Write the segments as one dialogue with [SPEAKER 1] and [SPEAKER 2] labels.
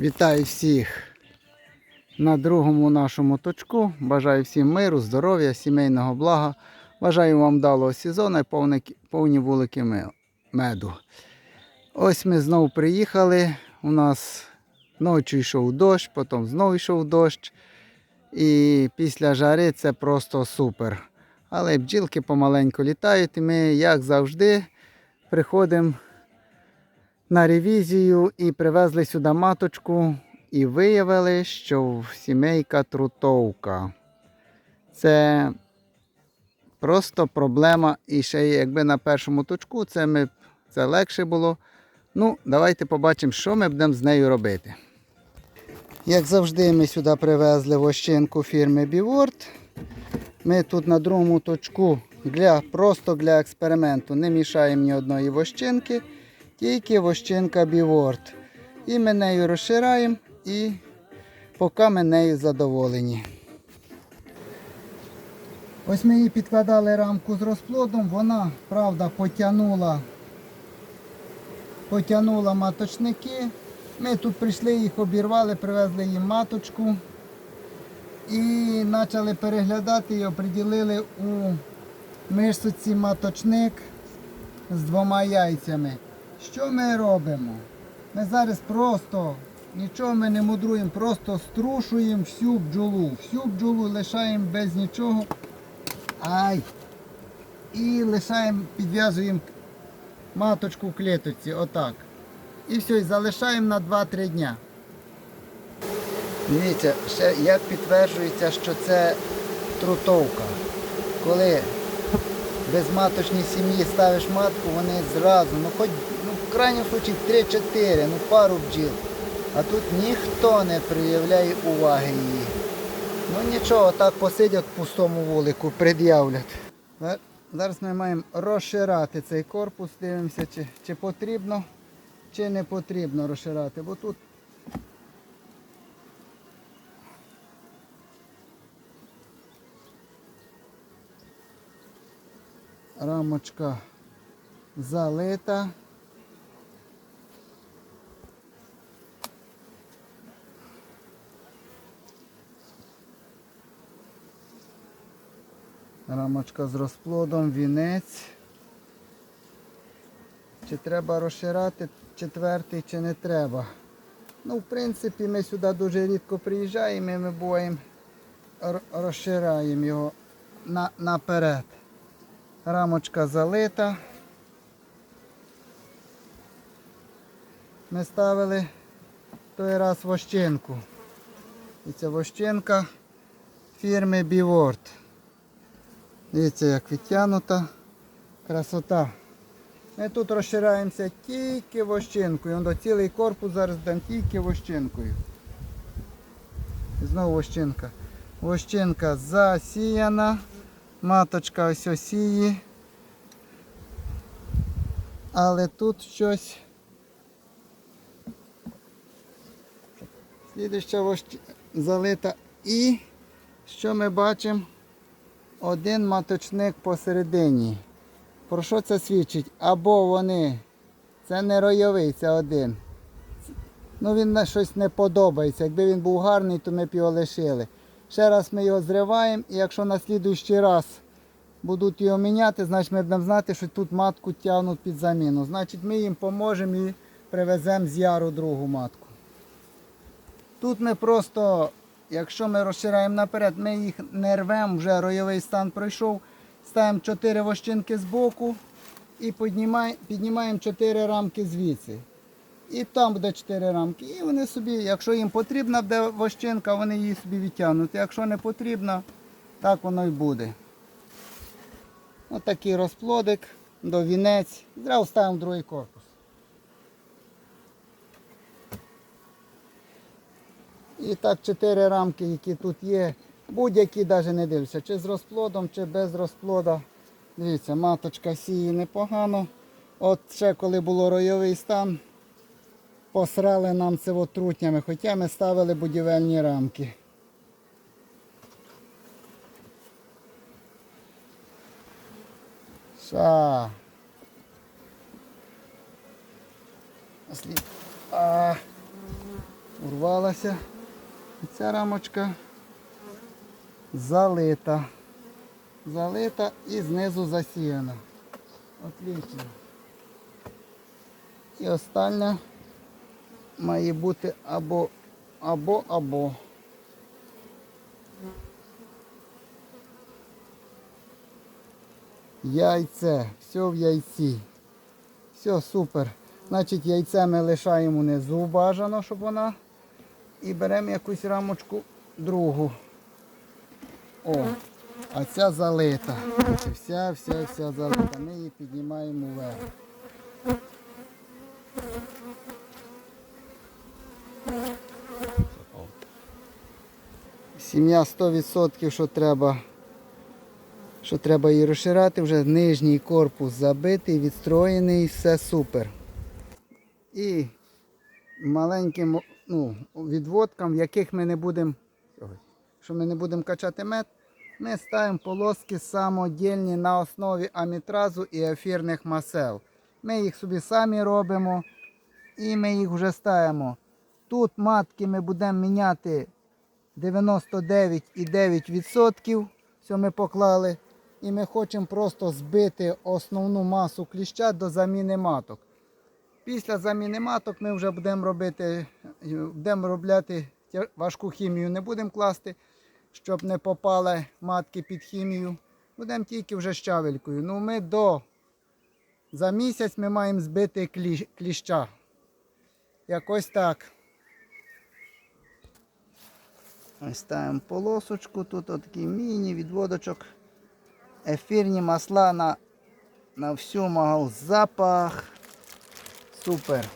[SPEAKER 1] Вітаю всіх на другому нашому точку. Бажаю всім миру, здоров'я, сімейного блага. Бажаю вам вдалого сезону і повні, повні вулики меду. Ось ми знову приїхали. У нас ночі йшов дощ, потім знову йшов дощ. І після жари це просто супер. Але бджілки помаленьку літають, і ми, як завжди, приходимо на ревізію і привезли сюди маточку. І виявили, що сімейка трутовка. Це просто проблема. І ще якби на першому точку це, ми, це легше було. Ну, давайте побачимо, що ми будемо з нею робити. Як завжди, ми сюди привезли вощинку фірми Біворд. Ми тут на другому точку для, просто для експерименту не мішаємо ні одної вощинки, тільки вощинка Біворд. І ми нею розшираємо і поки ми нею задоволені. Ось ми її підкладали рамку з розплодом, вона, правда, потягнула, потягнула маточники. Ми тут прийшли, їх обірвали, привезли їм маточку і почали переглядати і оприділили у мишці маточник з двома яйцями. Що ми робимо? Ми зараз просто нічого ми не мудруємо, просто струшуємо всю бджолу. Всю бджолу лишаємо без нічого. Ай! І лишаємо, підв'язуємо маточку в клеточці, отак. І все, і залишаємо на 2-3 дня. Дивіться, ще як підтверджується, що це трутовка. Коли в безматочній сім'ї ставиш матку, вони зразу, ну хоч в крайньому случаї 3-4, ну пару бджіл. А тут ніхто не проявляє уваги її. Ну нічого, так посидять в пустому вулику, пред'являть. Зараз ми маємо розширати цей корпус, дивимося, чи, чи потрібно, чи не потрібно розширати. Бо тут рамочка залита. Рамочка з розплодом, вінець. Чи треба розширати четвертий, чи не треба. Ну, в принципі, ми сюди дуже рідко приїжджаємо і ми р- розшираємо його на, наперед. Рамочка залита. Ми ставили той раз вощинку. І ця вощинка фірми Біворд. Дивіться, як відтягнута. Красота. Ми тут розшираємося тільки вощинкою. До цілий корпус зараз дам тільки вощинкою. І знову вощинка. Вощинка засіяна. Маточка ось осіє. Але тут щось. Слідуща вощ- залита. І що ми бачимо? Один маточник посередині. Про що це свідчить? Або вони, це не ройовий, це один. Ну він на щось не подобається. Якби він був гарний, то ми б його лишили. Ще раз ми його зриваємо, і якщо на слідуючий раз будуть його міняти, значить ми будемо знати, що тут матку тягнуть під заміну. Значить ми їм поможемо і привеземо з яру другу матку. Тут ми просто, якщо ми розшираємо наперед, ми їх не рвемо, вже ройовий стан пройшов. Ставимо 4 вощинки з боку і піднімаємо, піднімаємо 4 рамки звідси. І там буде 4 рамки. І вони собі, якщо їм потрібна буде вощинка, вони її собі відтягнуть. Якщо не потрібна, так воно і буде. Ось такий розплодик до вінець. Зразу ставимо другий корпус. І так чотири рамки, які тут є, будь-які навіть не дивляться, чи з розплодом, чи без розплода. Дивіться, маточка сіє непогано. От ще коли було ройовий стан, посрали нам це от трутнями, хоча ми ставили будівельні рамки. Ша. А. урвалася. І ця рамочка залита. Залита і знизу засіяна. Отлично. І остання має бути або або або. Яйце. Все в яйці. Все супер. Значить, яйце ми лишаємо внизу бажано, щоб вона. І беремо якусь рамочку другу. О, а ця залита. Вся, вся, вся залита. Ми її піднімаємо вверх. Сім'я 100% що треба, що треба її розширяти, вже нижній корпус забитий, відстроєний, все супер. І маленьким ну, відводкам, в яких ми не будемо, що ми не будемо качати мед, ми ставимо полоски самодільні на основі амітразу і ефірних масел. Ми їх собі самі робимо і ми їх вже ставимо. Тут матки ми будемо міняти 99,9%. Все ми поклали. І ми хочемо просто збити основну масу кліща до заміни маток. Після заміни маток ми вже будемо робити, будемо робляти важку хімію, не будемо класти, щоб не попали матки під хімію. Будемо тільки вже щавелькою. Ну ми до за місяць ми маємо збити клі- кліща. Якось так. Ось ставимо полосочку, тут такий міні-відводочок. Ефірні масла на, на всю магал. Запах. Супер.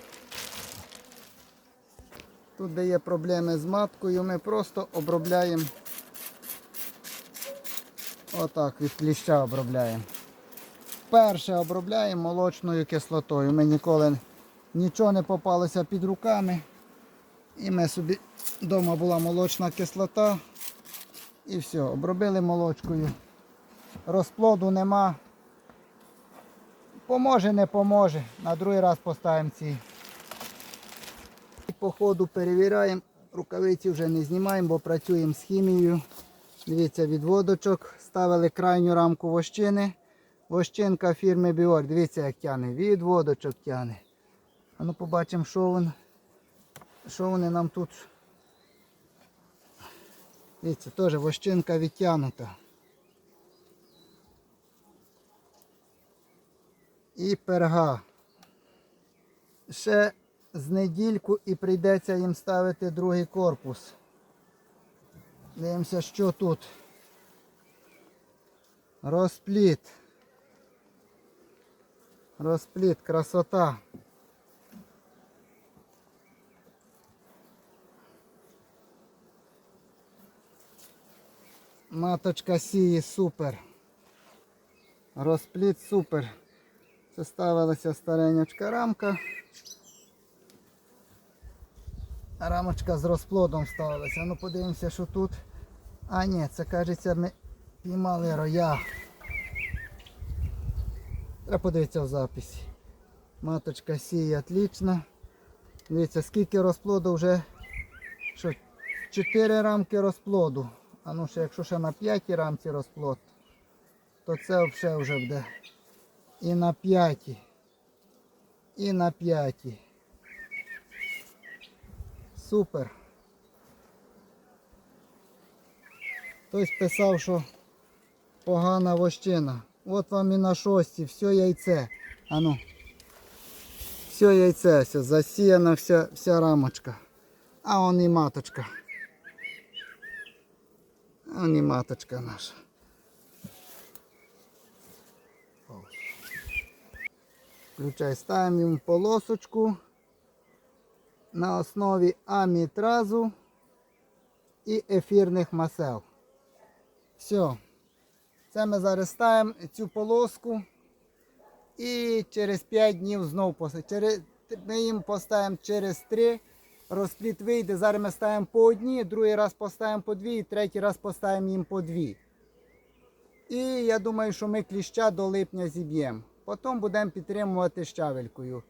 [SPEAKER 1] Тут, де є проблеми з маткою, ми просто обробляємо. Отак від кліща обробляємо. Перше обробляємо молочною кислотою. Ми ніколи нічого не попалося під руками. І ми собі вдома була молочна кислота. І все, обробили молочкою. Розплоду нема. Поможе, не поможе. На другий раз поставимо ці. І По ходу перевіряємо. Рукавиці вже не знімаємо, бо працюємо з хімією. Дивіться, відводочок. Ставили крайню рамку вощини. Вощинка фірми Біор. Дивіться, як тягне. Відводочок тягне. А ну побачимо, що він. Що вони нам тут? Дивіться, теж вощинка відтягнута. І перга. Ще з недільку і прийдеться їм ставити другий корпус. Дивимося, що тут. Розпліт. Розпліт, красота. Маточка сіє супер. Розпліт супер. Це ставилася старенячка рамка. Рамочка з розплодом ставилася. Ну подивимося, що тут. А ні, це кажеться ми піймали роя. Треба подивитися в записі. Маточка сіє отлично. Дивіться, скільки розплоду вже. Що, 4 рамки розплоду. А ну ще якщо ще на 5 рамці розплод, то це вже вже буде. І на п'ятій. І на п'ятій. Супер. Хтось писав, що погана вощина. От вам і на шостій, все яйце. Ану. Все яйце, все, засіяна вся, вся рамочка. А он і маточка. А он і маточка наша. Включай, ставимо йому полосочку на основі амітразу і ефірних масел. Все. Це ми зараз ставимо цю полоску і через 5 днів поставимо. Через, ми їм поставимо через 3. Розпліт вийде. Зараз ми ставимо по одній, другий раз поставимо по дві, і третій раз поставимо їм по дві. І я думаю, що ми кліща до липня зіб'ємо. Потім будемо підтримувати щавелькою.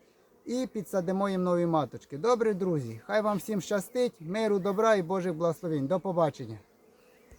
[SPEAKER 1] і підсадимо їм нові маточки. Добре, друзі, хай вам всім щастить, миру, добра і Божих благословень. До побачення.